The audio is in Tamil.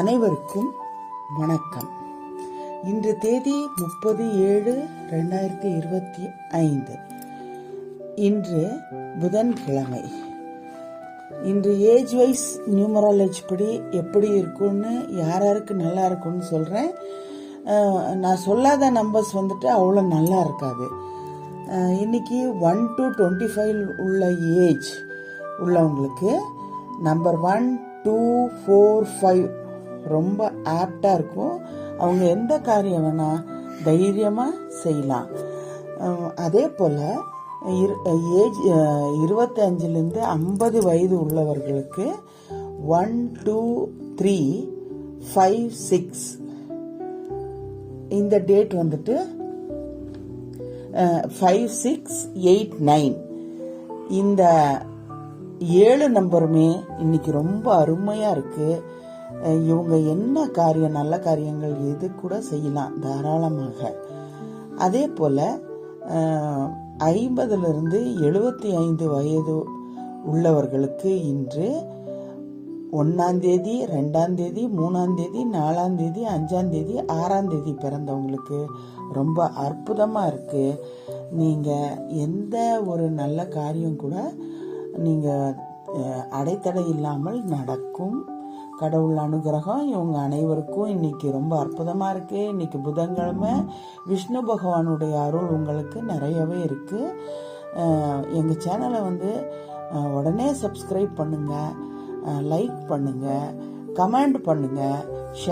அனைவருக்கும் வணக்கம். இன்று தேதி முப்பது ஏழு ரெண்டாயிரத்தி இருபத்தி ஐந்து. இன்று புதன்கிழமை. இன்று ஏஜ் வைஸ் நியூமராலஜி படி எப்படி இருக்கும்னு யார் யாருக்கு நல்லா இருக்கும்னு சொல்கிறேன் நான் சொல்லாத நம்பர்ஸ் வந்துட்டு அவ்வளோ நல்லா இருக்காது. இன்னைக்கு ஒன் டு டுவெண்ட்டி ஃபைவ் உள்ள ஏஜ் உள்ளவங்களுக்கு number one two four five ரொம்ப ஆப்டாக இருக்கும். அவங்க எந்த காரியம் வேணால் தைரியமாக செய்யலாம். அதே போல் ஏஜ் இருபத்தஞ்சிலேருந்து ஐம்பது வயது உள்ளவர்களுக்கு one two three five six இந்த டேட் வந்துட்டு ஃபைவ் சிக்ஸ் எயிட் நைன் இந்த ஏழு நம்பருமே இன்னைக்கு ரொம்ப அருமையா இருக்கு. இவங்க என்ன காரியம் நல்ல காரியங்கள் எது கூட செய்யலாம் தாராளமாக. அதே போல ஐம்பதுலேருந்து எழுபத்தி ஐந்து வயது உள்ளவர்களுக்கு இன்று ஒன்றாந்தேதி தேதி ரெண்டாம் தேதி மூணாம் தேதி நாலாம் தேதி அஞ்சாம் தேதி ஆறாம் தேதி பிறந்தவங்களுக்கு ரொம்ப அற்புதமாக இருக்கு. நீங்கள் எந்த ஒரு நல்ல காரியம் கூட நீங்கள் அடைத்தடை இல்லாமல் நடக்கும். கடவுள் அனுகிரகம் இவங்க அனைவருக்கும் இன்னைக்கு ரொம்ப அற்புதமா இருக்கு. இன்னைக்கு புதன்கிழமை விஷ்ணு பகவானுடைய அருள் உங்களுக்கு நிறையவே இருக்கு. எங்கள் எங்க சேனலை வந்து உடனே சப்ஸ்கிரைப் பண்ணுங்க லைக் பண்ணுங்க கமெண்ட் பண்ணுங்க.